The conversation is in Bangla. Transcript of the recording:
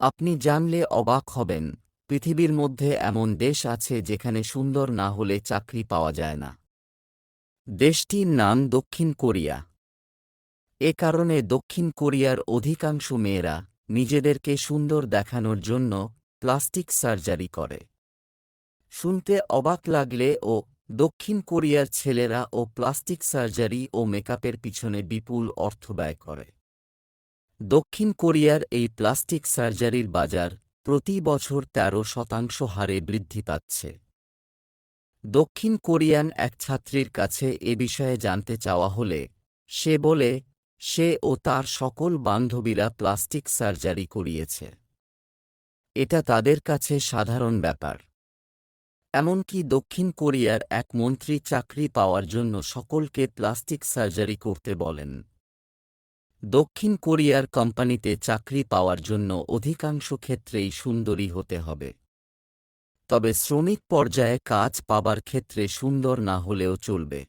আপনি জানলে অবাক হবেন, পৃথিবীর মধ্যে এমন দেশ আছে যেখানে সুন্দর না হলে চাকরি পাওয়া যায় না। দেশটির নাম দক্ষিণ কোরিয়া। এ কারণে দক্ষিণ কোরিয়ার অধিকাংশ মেয়েরা নিজেদেরকে সুন্দর দেখানোর জন্য প্লাস্টিক সার্জারি করে। শুনতে অবাক লাগলে ও দক্ষিণ কোরিয়ার ছেলেরা ও প্লাস্টিক সার্জারি ও মেকআপের পিছনে বিপুল অর্থ ব্যয় করে। দক্ষিণ কোরিয়ার এই প্লাস্টিক সার্জারির বাজার প্রতি বছর ১৩ শতাংশ হারে বৃদ্ধি পাচ্ছে। দক্ষিণ কোরিয়ান এক ছাত্রীর কাছে এ বিষয়ে জানতে চাওয়া হলে সে বলে, সে ও তার সকল বান্ধবীরা প্লাস্টিক সার্জারি করিয়েছে। এটা তাদের কাছে সাধারণ ব্যাপার। এমনকি দক্ষিণ কোরিয়ার এক মন্ত্রী চাকরি পাওয়ার জন্য সকলকে প্লাস্টিক সার্জারি করতে বলেন। দক্ষিণ কোরিয়ার কোম্পানিতে চাকরি পাওয়ার জন্য অধিকাংশ ক্ষেত্রেই সুন্দরী হতে হবে। তবে শ্রমিক পর্যায়ে কাজ পাবার ক্ষেত্রে সুন্দর না হলেও চলবে।